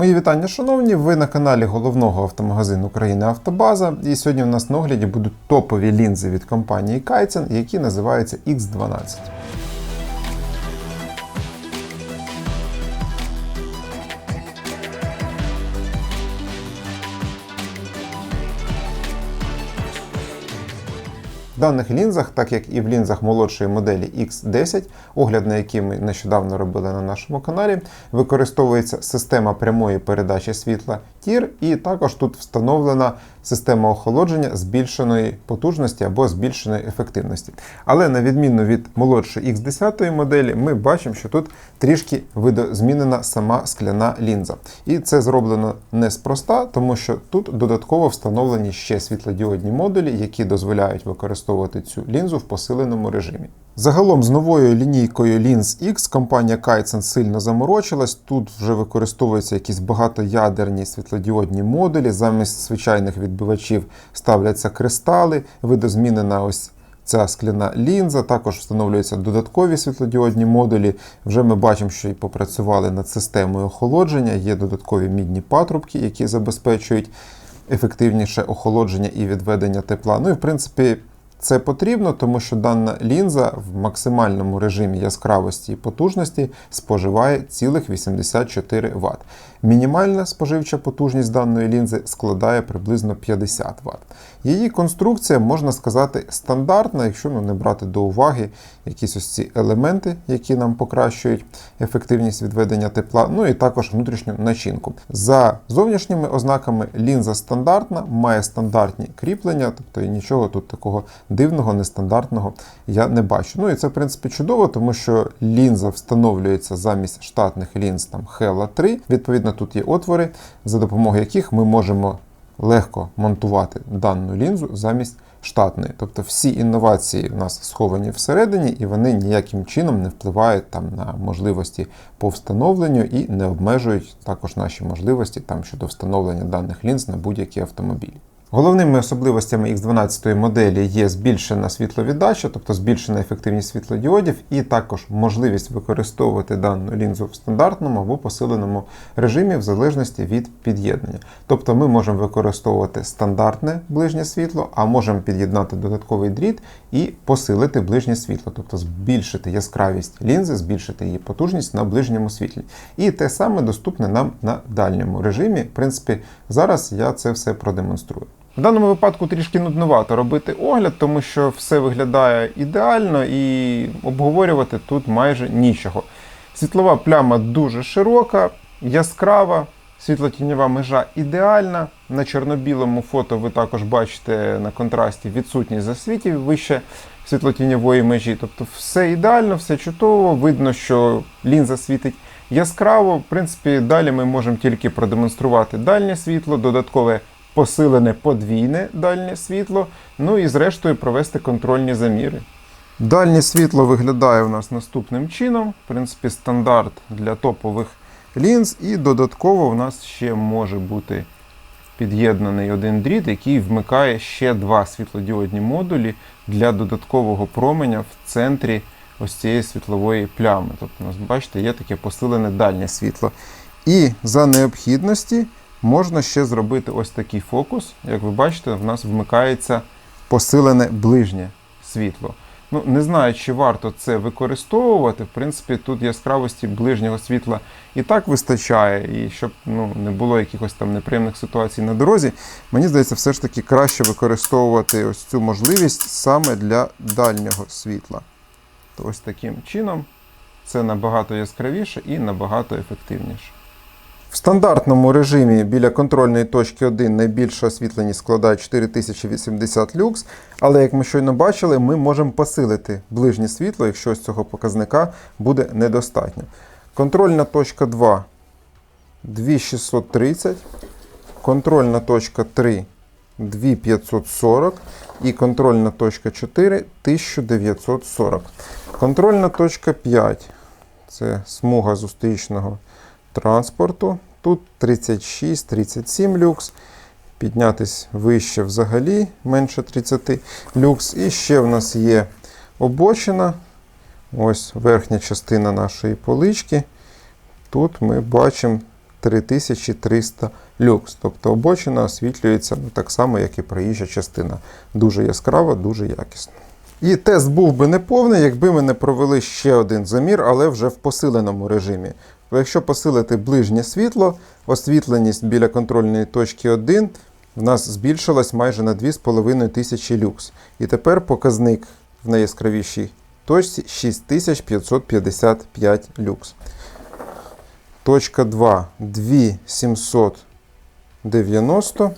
Мої вітання, шановні. Ви на каналі головного автомагазину України Автобаза. І сьогодні в нас на огляді будуть топові лінзи від компанії Kaizen, які називаються X12. Даних лінзах, так як і в лінзах молодшої моделі X10, огляд на який ми нещодавно робили на нашому каналі, використовується система прямої передачі світла TIR, і також тут встановлена система охолодження збільшеної потужності або збільшеної ефективності. Але на відміну від молодшої X10 моделі, ми бачимо, що тут трішки видозмінена сама скляна лінза. І це зроблено неспроста, тому що тут додатково встановлені ще світлодіодні модулі, які дозволяють використовувати цю лінзу в посиленому режимі. Загалом з новою лінійкою Lens X компанія Kaizen сильно заморочилась. Тут вже використовуються якісь багатоядерні світлодіодні модулі. Замість звичайних відбивачів ставляться кристали, видозмінена ось ця скляна лінза. Також встановлюються додаткові світлодіодні модулі. Вже ми бачимо, що і попрацювали над системою охолодження. Є додаткові мідні патрубки, які забезпечують ефективніше охолодження і відведення тепла. Ну і в принципі. Це потрібно, тому що дана лінза в максимальному режимі яскравості і потужності споживає цілих 84 Вт. Мінімальна споживча потужність даної лінзи складає приблизно 50 Вт. Її конструкція, можна сказати, стандартна, якщо ну, не брати до уваги якісь ось ці елементи, які нам покращують ефективність відведення тепла, ну і також внутрішню начинку. За зовнішніми ознаками лінза стандартна, має стандартні кріплення, тобто нічого тут такого дивного, нестандартного я не бачу. Ну і це, в принципі, чудово, тому що лінза встановлюється замість штатних лінз там Hella 3. Відповідно, тут є отвори, за допомогою яких ми можемо легко монтувати дану лінзу замість штатної. Тобто всі інновації в нас сховані всередині, і вони ніяким чином не впливають там на можливості по встановленню і не обмежують також наші можливості там щодо встановлення даних лінз на будь-які автомобілі. Головними особливостями X12 моделі є збільшена світловіддача, тобто збільшена ефективність світлодіодів, і також можливість використовувати дану лінзу в стандартному або посиленому режимі в залежності від під'єднання. Тобто ми можемо використовувати стандартне ближнє світло, а можемо під'єднати додатковий дріт і посилити ближнє світло, тобто збільшити яскравість лінзи, збільшити її потужність на ближньому світлі. І те саме доступне нам на дальньому режимі. В принципі, зараз я це все продемонструю. В даному випадку трішки нудновато робити огляд, тому що все виглядає ідеально і обговорювати тут майже нічого. Світлова пляма дуже широка, яскрава, світлотіньова межа ідеальна. На чорно-білому фото ви також бачите на контрасті відсутність засвітів вище світлотіньової межі. Тобто все ідеально, все чудово. Видно, що лінза світить яскраво. В принципі, далі ми можемо тільки продемонструвати дальнє світло, додаткове посилене подвійне дальнє світло, ну і зрештою провести контрольні заміри. Дальнє світло виглядає у нас наступним чином. В принципі, стандарт для топових лінз, і додатково у нас ще може бути під'єднаний один дріт, який вмикає ще два світлодіодні модулі для додаткового променя в центрі ось цієї світлової плями. Тобто, у нас, бачите, є таке посилене дальнє світло. І за необхідності можна ще зробити ось такий фокус. Як ви бачите, в нас вмикається посилене ближнє світло. Ну, Не знаю, чи варто це використовувати. В принципі, тут яскравості ближнього світла і так вистачає, і щоб ну, не було якихось там неприємних ситуацій на дорозі, мені здається, все ж таки краще використовувати ось цю можливість саме для дальнього світла. То ось таким чином це набагато яскравіше і набагато ефективніше. В стандартному режимі біля контрольної точки 1 найбільша освітленість складає 4080 люкс, але як ми щойно бачили, ми можемо посилити ближнє світло, якщо з цього показника буде недостатньо. Контрольна точка 2 2630, контрольна точка 3 2540 і контрольна точка 4 1940. Контрольна точка 5 це смуга зустрічного транспорту. Тут 36-37 люкс. Піднятись вище взагалі, менше 30 люкс. І ще в нас є обочина. Ось верхня частина нашої полички. Тут ми бачимо 3300 люкс. Тобто обочина освітлюється ну, так само, як і проїжджа частина. Дуже яскраво, дуже якісно. І тест був би неповний, якби ми не провели ще один замір, але вже в посиленому режимі. Бо Якщо посилити ближнє світло, освітленість біля контрольної точки 1 в нас збільшилась майже на 2500 люкс. І тепер показник в найяскравішій точці 6555 люкс. Точка 2 2790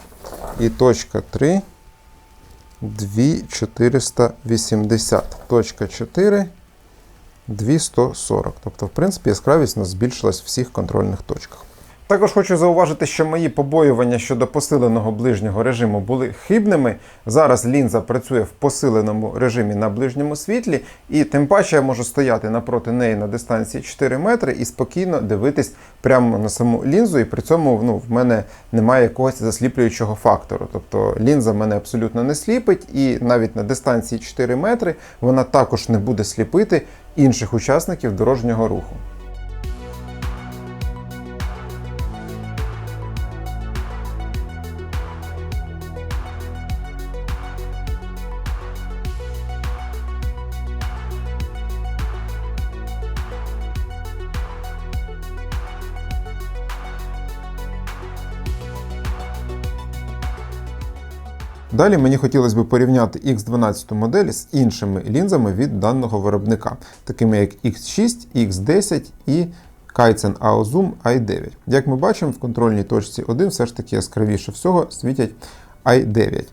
і точка 3 2480. Точка 4 2140. Тобто, в принципі, яскравість у нас збільшилась в всіх контрольних точках. Також хочу зауважити, що мої побоювання щодо посиленого ближнього режиму були хибними. Зараз лінза працює в посиленому режимі на ближньому світлі, і тим паче я можу стояти напроти неї на дистанції 4 метри і спокійно дивитись прямо на саму лінзу, і при цьому ну, в мене немає якогось засліплюючого фактору. Тобто лінза мене абсолютно не сліпить, і навіть на дистанції 4 метри вона також не буде сліпити інших учасників дорожнього руху. Далі мені хотілося б порівняти X12 модель з іншими лінзами від даного виробника, такими як X6, X10 і Kaizen AOZOOM i9. Як ми бачимо, в контрольній точці 1 все ж таки яскравіше всього світять i9.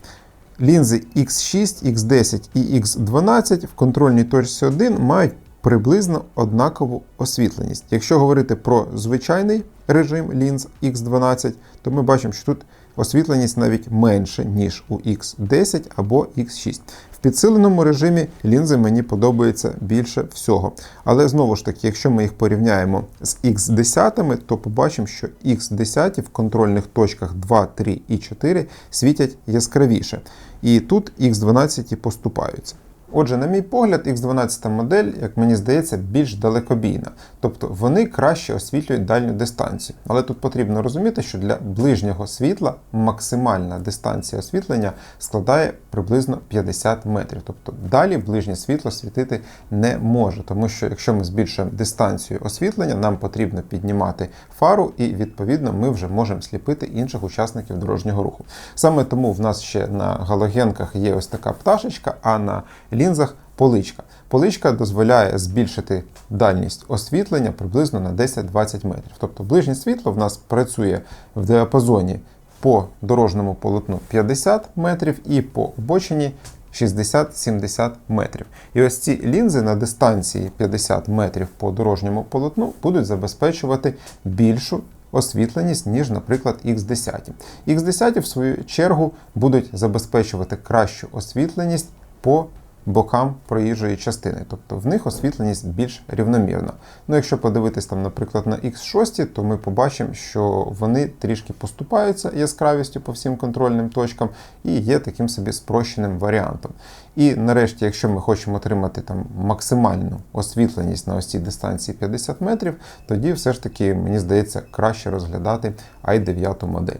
Лінзи X6, X10 і X12 в контрольній точці 1 мають приблизно однакову освітленість. Якщо говорити про звичайний режим лінз X12, то ми бачимо, що тут освітленість навіть менше, ніж у X10 або X6. В підсиленому режимі лінзи мені подобаються більше всього. Але знову ж таки, якщо ми їх порівняємо з X10, то побачимо, що X10 в контрольних точках 2, 3 і 4 світять яскравіше. І тут X12 поступаються. Отже, на мій погляд, X12 модель, як мені здається, більш далекобійна. Тобто вони краще освітлюють дальню дистанцію. Але тут потрібно розуміти, що для ближнього світла максимальна дистанція освітлення складає приблизно 50 метрів. Тобто далі ближнє світло світити не може, тому що якщо ми збільшуємо дистанцію освітлення, нам потрібно піднімати фару, і відповідно ми вже можемо сліпити інших учасників дорожнього руху. Саме тому в нас ще на галогенках є ось така пташечка, а на лінзах поличка. Поличка дозволяє збільшити дальність освітлення приблизно на 10-20 метрів. Тобто ближнє світло в нас працює в діапазоні по дорожньому полотну 50 метрів і по обочині 60-70 метрів. І ось ці лінзи на дистанції 50 метрів по дорожньому полотну будуть забезпечувати більшу освітленість, ніж, наприклад, X10. X10, в свою чергу, будуть забезпечувати кращу освітленість по бокам проїжджої частини, тобто в них освітленість більш рівномірна. Ну, якщо подивитись там, наприклад, на X6, то ми побачимо, що вони трішки поступаються яскравістю по всім контрольним точкам і є таким собі спрощеним варіантом. І нарешті, якщо ми хочемо отримати там максимальну освітленість на ось цій дистанції 50 метрів, тоді все ж таки, мені здається, краще розглядати i9 модель.